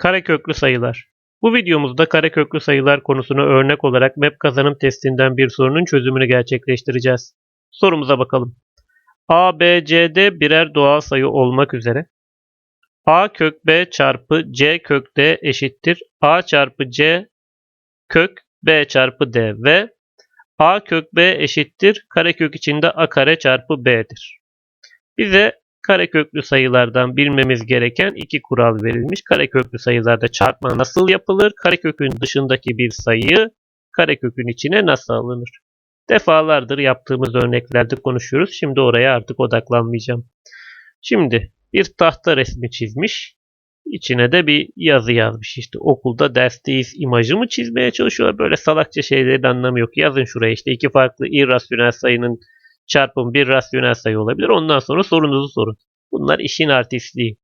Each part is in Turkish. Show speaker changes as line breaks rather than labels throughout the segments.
Kareköklü sayılar. Bu videomuzda kareköklü sayılar konusunu örnek olarak map kazanım testinden bir sorunun çözümünü gerçekleştireceğiz. Sorumuza bakalım. A, B, C, D birer doğal sayı olmak üzere A kök B çarpı C kök D eşittir A çarpı C kök B çarpı D ve A kök B eşittir karekök içinde A kare çarpı B'dir. Bize kareköklü sayılardan bilmemiz gereken iki kural verilmiş. Kareköklü sayılarda çarpma nasıl yapılır? Karekökün dışındaki bir sayı karekökün içine nasıl alınır? Defalardır yaptığımız örneklerde konuşuyoruz. Şimdi oraya artık odaklanmayacağım. Şimdi bir tahta resmi çizmiş. İçine de bir yazı yazmış. İşte okulda dersteyiz imajı mı çizmeye çalışıyorlar? Böyle salakça şeylerin anlamı yok. Yazın şuraya işte iki farklı irrasyonel sayının çarpımı bir rasyonel sayı olabilir. Ondan sonra sorunuzu sorun. Bunlar işin artistliği.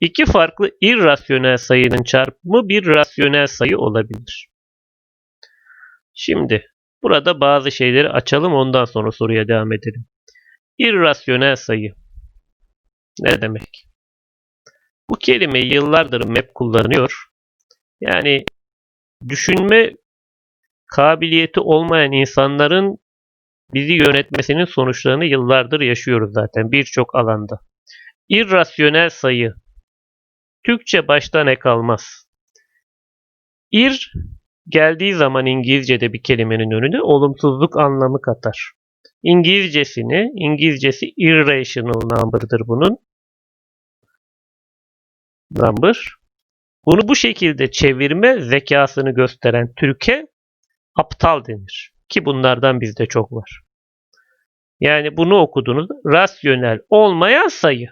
İki farklı irrasyonel sayının çarpımı bir rasyonel sayı olabilir. Şimdi burada bazı şeyleri açalım ondan sonra soruya devam edelim. İrrasyonel sayı ne demek? Bu kelimeyi yıllardır map kullanıyor. Yani düşünme kabiliyeti olmayan insanların bizi yönetmesinin sonuçlarını yıllardır yaşıyoruz zaten birçok alanda. İrrasyonel sayı. Türkçe başta ne kalmaz? İr geldiği zaman İngilizce'de bir kelimenin önüne olumsuzluk anlamı katar. İngilizcesini, İngilizcesi irrational number'dır bunun. Number. Bunu bu şekilde çevirme zekasını gösteren Türkiye aptal denir. Ki bunlardan bizde çok var. Yani bunu okudunuz. Rasyonel olmayan sayı.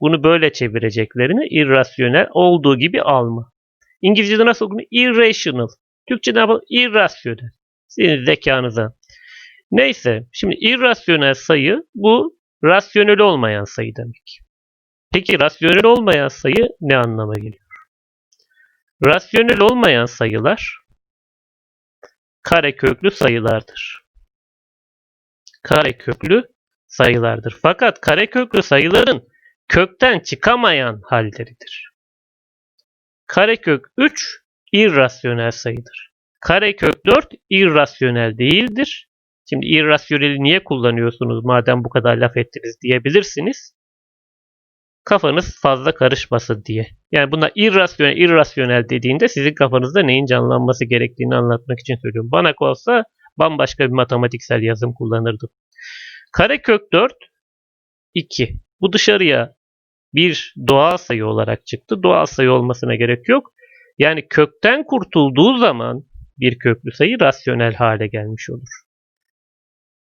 Bunu böyle çevireceklerini irrasyonel olduğu gibi alma. İngilizce'de nasıl okunuyor? Irrational. Türkçe'de yapalım? İrrasyonel. Sizin zekanıza. Neyse. Şimdi irrasyonel sayı bu rasyonel olmayan sayı demek. Peki rasyonel olmayan sayı ne anlama geliyor? Rasyonel olmayan sayılar kareköklü sayılardır. Kareköklü sayılardır. Fakat kareköklü sayıların kökten çıkamayan halleridir. Karekök 3 irrasyonel sayıdır. Karekök 4 irrasyonel değildir. Şimdi irrasyoneli niye kullanıyorsunuz madem bu kadar laf ettiniz diyebilirsiniz. Kafanız fazla karışmasın diye. Yani buna irrasyonel, irrasyonel dediğinde sizin kafanızda neyin canlanması gerektiğini anlatmak için söylüyorum. Bana olsa bambaşka bir matematiksel yazım kullanırdım. Karekök 4 2. Bu dışarıya bir doğal sayı olarak çıktı. Doğal sayı olmasına gerek yok. Yani kökten kurtulduğu zaman bir köklü sayı rasyonel hale gelmiş olur.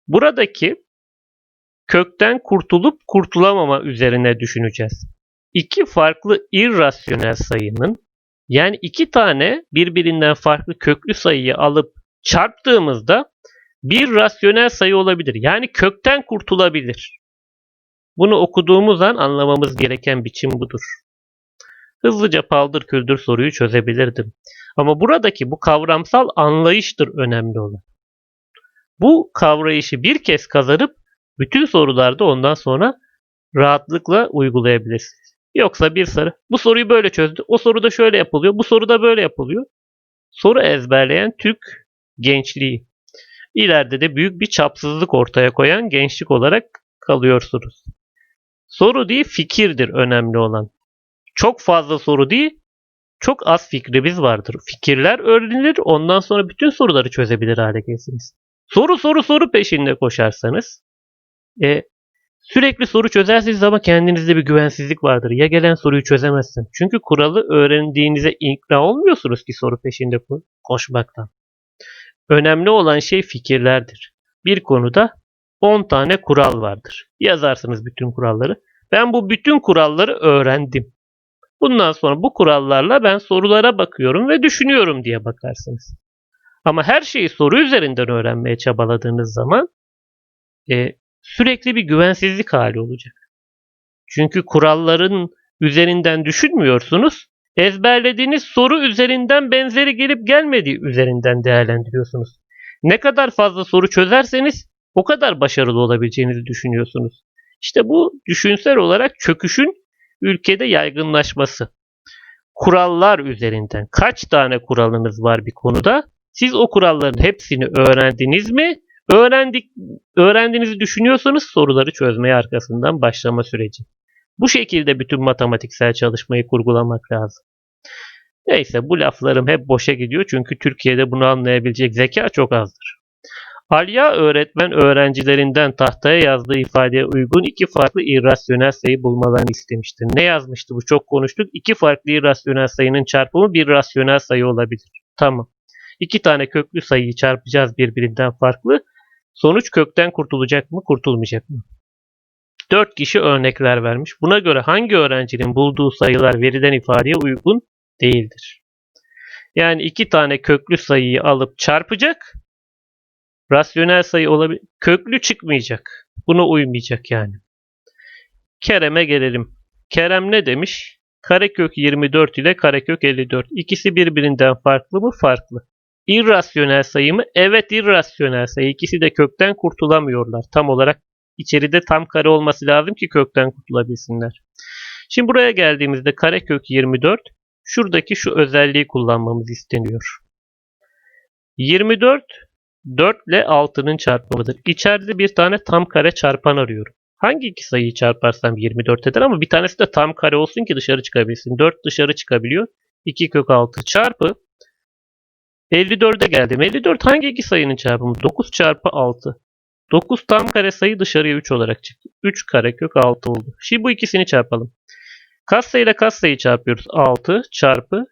Buradaki kökten kurtulup kurtulamama üzerine düşüneceğiz. İki farklı irrasyonel sayının yani iki tane birbirinden farklı köklü sayıyı alıp çarptığımızda bir rasyonel sayı olabilir. Yani kökten kurtulabilir. Bunu okuduğumuz an anlamamız gereken biçim budur. Hızlıca paldır küldür soruyu çözebilirdim. Ama buradaki bu kavramsal anlayıştır önemli olan. Bu kavrayışı bir kez kazanıp bütün sorularda ondan sonra rahatlıkla uygulayabilirsiniz. Yoksa bir sarı bu soruyu böyle çözdü. O soruda şöyle yapılıyor. Bu soruda böyle yapılıyor. Soru ezberleyen Türk gençliği. İleride de büyük bir çapsızlık ortaya koyan gençlik olarak kalıyorsunuz. Soru değil fikirdir önemli olan. Çok fazla soru değil, çok az fikrimiz vardır. Fikirler öğrenilir, ondan sonra bütün soruları çözebilir hale gelirsiniz. Soru soru soru peşinde koşarsanız e, sürekli soru çözersiniz ama kendinizde bir güvensizlik vardır. Ya gelen soruyu çözemezsin. Çünkü kuralı öğrendiğinize ikna olmuyorsunuz ki soru peşinde koşmaktan. Önemli olan şey fikirlerdir. Bir konuda 10 tane kural vardır. Yazarsınız bütün kuralları. Ben bu bütün kuralları öğrendim. Bundan sonra bu kurallarla ben sorulara bakıyorum ve düşünüyorum diye bakarsınız. Ama her şeyi soru üzerinden öğrenmeye çabaladığınız zaman e, sürekli bir güvensizlik hali olacak. Çünkü kuralların üzerinden düşünmüyorsunuz. Ezberlediğiniz soru üzerinden benzeri gelip gelmediği üzerinden değerlendiriyorsunuz. Ne kadar fazla soru çözerseniz o kadar başarılı olabileceğinizi düşünüyorsunuz. İşte bu düşünsel olarak çöküşün ülkede yaygınlaşması. kurallar üzerinden kaç tane kuralınız var bir konuda? Siz o kuralların hepsini öğrendiniz mi? Öğrendik, öğrendiğinizi düşünüyorsanız soruları çözmeye arkasından başlama süreci. Bu şekilde bütün matematiksel çalışmayı kurgulamak lazım. Neyse bu laflarım hep boşa gidiyor çünkü Türkiye'de bunu anlayabilecek zeka çok azdır. Alya öğretmen öğrencilerinden tahtaya yazdığı ifadeye uygun iki farklı irrasyonel sayı bulmalarını istemiştir. Ne yazmıştı bu? Çok konuştuk. İki farklı irrasyonel sayının çarpımı bir rasyonel sayı olabilir. Tamam. İki tane köklü sayıyı çarpacağız birbirinden farklı. Sonuç kökten kurtulacak mı, kurtulmayacak mı? 4 kişi örnekler vermiş. Buna göre hangi öğrencinin bulduğu sayılar verilen ifadeye uygun değildir? Yani iki tane köklü sayıyı alıp çarpacak. Rasyonel sayı olabilir. Köklü çıkmayacak. Buna uymayacak yani. Kerem'e gelelim. Kerem ne demiş? Karekök 24 ile karekök 54. İkisi birbirinden farklı mı? Farklı. İrrasyonel sayı mı? Evet irrasyonel sayı. İkisi de kökten kurtulamıyorlar. Tam olarak içeride tam kare olması lazım ki kökten kurtulabilsinler. Şimdi buraya geldiğimizde karekök 24 şuradaki şu özelliği kullanmamız isteniyor. 24 4 ile 6'nın çarpımıdır. İçeride bir tane tam kare çarpan arıyorum. Hangi iki sayıyı çarparsam 24 eder ama bir tanesi de tam kare olsun ki dışarı çıkabilsin. 4 dışarı çıkabiliyor. 2 kök 6 çarpı 54'e geldim. 54 hangi iki sayının çarpımı? 9 çarpı 6. 9 tam kare sayı dışarıya 3 olarak çıktı. 3 kare kök 6 oldu. Şimdi bu ikisini çarpalım. Katsayı ile katsayı çarpıyoruz. 6 çarpı.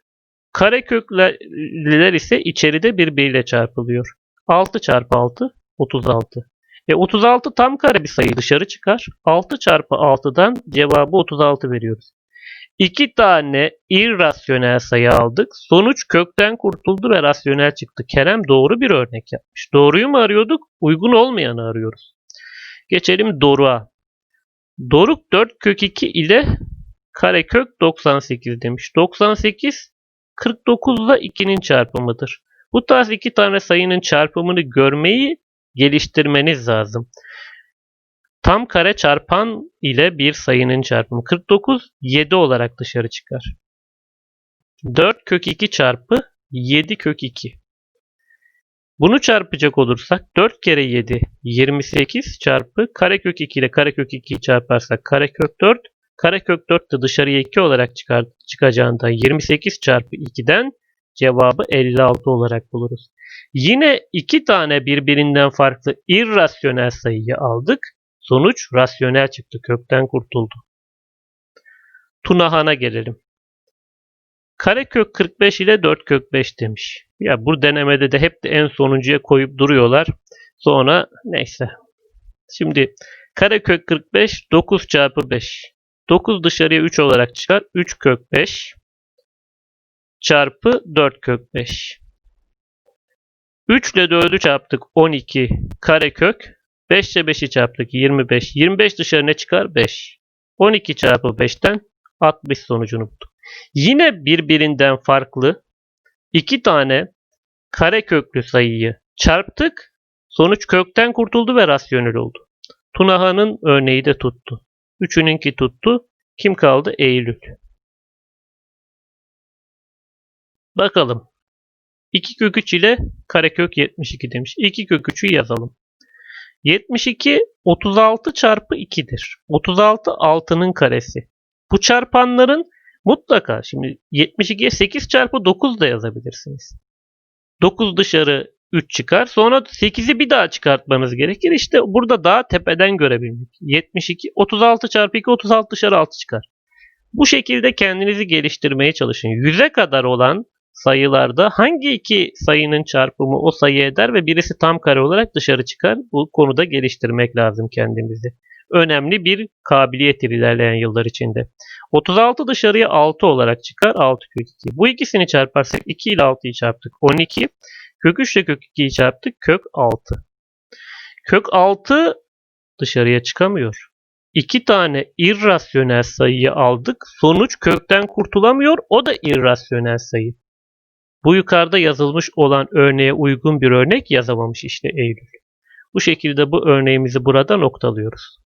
Kare kökler ise içeride birbiriyle çarpılıyor. 6 çarpı 6 36. E 36 tam kare bir sayı dışarı çıkar. 6 çarpı 6'dan cevabı 36 veriyoruz. İki tane irrasyonel sayı aldık. Sonuç kökten kurtuldu ve rasyonel çıktı. Kerem doğru bir örnek yapmış. Doğruyu mu arıyorduk? Uygun olmayanı arıyoruz. Geçelim Doruk'a. Doruk 4 kök 2 ile karekök 98 demiş. 98 49 ile 2'nin çarpımıdır. Bu tarz iki tane sayının çarpımını görmeyi geliştirmeniz lazım. Tam kare çarpan ile bir sayının çarpımı 49 7 olarak dışarı çıkar. 4 kök 2 çarpı 7 kök 2. Bunu çarpacak olursak 4 kere 7 28 çarpı karekök 2 ile karekök 2'yi çarparsak karekök 4 karekök 4 de dışarıya 2 olarak çıkar, çıkacağından 28 çarpı 2'den cevabı 56 olarak buluruz. Yine iki tane birbirinden farklı irrasyonel sayıyı aldık. Sonuç rasyonel çıktı. Kökten kurtuldu. Tunahan'a gelelim. Karekök 45 ile 4 kök 5 demiş. Ya bu denemede de hep de en sonuncuya koyup duruyorlar. Sonra neyse. Şimdi karekök 45 9 çarpı 5. 9 dışarıya 3 olarak çıkar. 3 kök 5 çarpı 4 kök 5. 3 ile 4'ü çarptık 12 karekök. 5 ile 5'i çarptık 25. 25 dışarı ne çıkar? 5. 12 çarpı 5'ten 60 sonucunu bulduk. Yine birbirinden farklı iki tane kareköklü sayıyı çarptık. Sonuç kökten kurtuldu ve rasyonel oldu. Tunaha'nın örneği de tuttu. Üçününki tuttu. Kim kaldı? Eylül. Bakalım. 2 kök 3 ile karekök 72 demiş. 2 kök 3'ü yazalım. 72 36 çarpı 2'dir. 36 6'nın karesi. Bu çarpanların mutlaka şimdi 72'ye 8 çarpı 9 da yazabilirsiniz. 9 dışarı 3 çıkar. Sonra 8'i bir daha çıkartmanız gerekir. İşte burada daha tepeden görebilmek. 72 36 çarpı 2 36 dışarı 6 çıkar. Bu şekilde kendinizi geliştirmeye çalışın. 100'e kadar olan sayılarda hangi iki sayının çarpımı o sayı eder ve birisi tam kare olarak dışarı çıkar? Bu konuda geliştirmek lazım kendimizi. Önemli bir kabiliyettir ilerleyen yıllar içinde. 36 dışarıya 6 olarak çıkar. 6 kök 2. Bu ikisini çarparsak 2 ile 6'yı çarptık. 12. Kök 3 ile kök 2'yi çarptık. Kök 6. Kök 6 dışarıya çıkamıyor. İki tane irrasyonel sayıyı aldık. Sonuç kökten kurtulamıyor. O da irrasyonel sayı. Bu yukarıda yazılmış olan örneğe uygun bir örnek yazamamış işte Eylül. Bu şekilde bu örneğimizi burada noktalıyoruz.